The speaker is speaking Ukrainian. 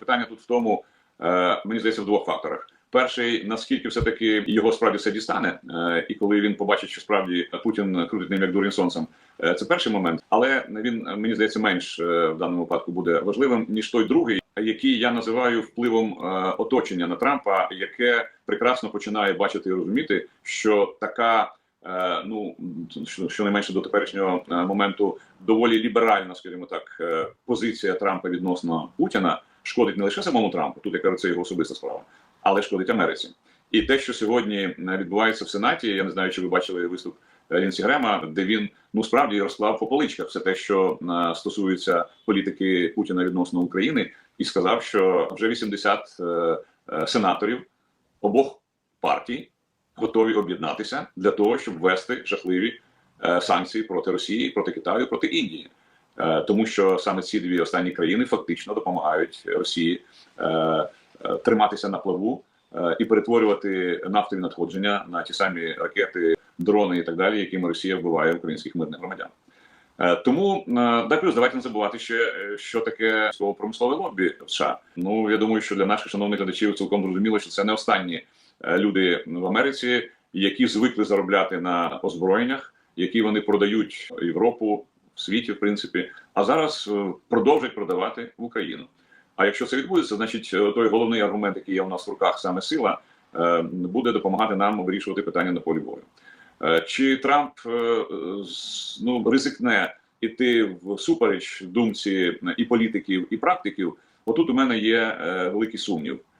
Питання тут в тому, е, мені здається, в двох факторах. Перший, наскільки все-таки його справді все дістане, е, і коли він побачить, що справді Путін крутить ним як дурень сонцем, е, це перший момент. Але він мені здається менш в даному випадку буде важливим ніж той другий, який я називаю впливом оточення на Трампа, яке прекрасно починає бачити і розуміти, що така. Ну що- щонайменше до теперішнього моменту доволі ліберальна, скажімо так, позиція Трампа відносно Путіна шкодить не лише самому Трампу, тут я кажу, це його особиста справа, але шкодить Америці. І те, що сьогодні е, відбувається в Сенаті, я не знаю, чи ви бачили виступ е, Лінсі Грема, де він ну справді розклав по поличках все те, що е, стосується політики Путіна відносно України, і сказав, що вже 80 е, е, сенаторів обох партій готові об'єднатися для того, щоб ввести жахливі санкції проти Росії, проти Китаю, проти Індії. Е, тому що саме ці дві останні країни фактично допомагають Росії е, е, триматися на плаву і перетворювати нафтові надходження на ті самі ракети, дрони і так далі, якими Росія вбиває українських мирних громадян. Тому да плюс давайте не забувати ще що таке слово промислове лобі в США. Ну я думаю, що для наших шановних глядачів цілком зрозуміло, що це не останні люди в Америці, які звикли заробляти на озброєннях, які вони продають Європу в світі, в принципі, а зараз е, продовжать продавати в Україну. А якщо це відбудеться, значить е, той головний аргумент, який є у нас в руках, саме сила, е, буде допомагати нам вирішувати питання на полі бою. Чи Трамп ну ризикне іти в супереч думці і політиків, і практиків? Отут у мене є великий сумнів.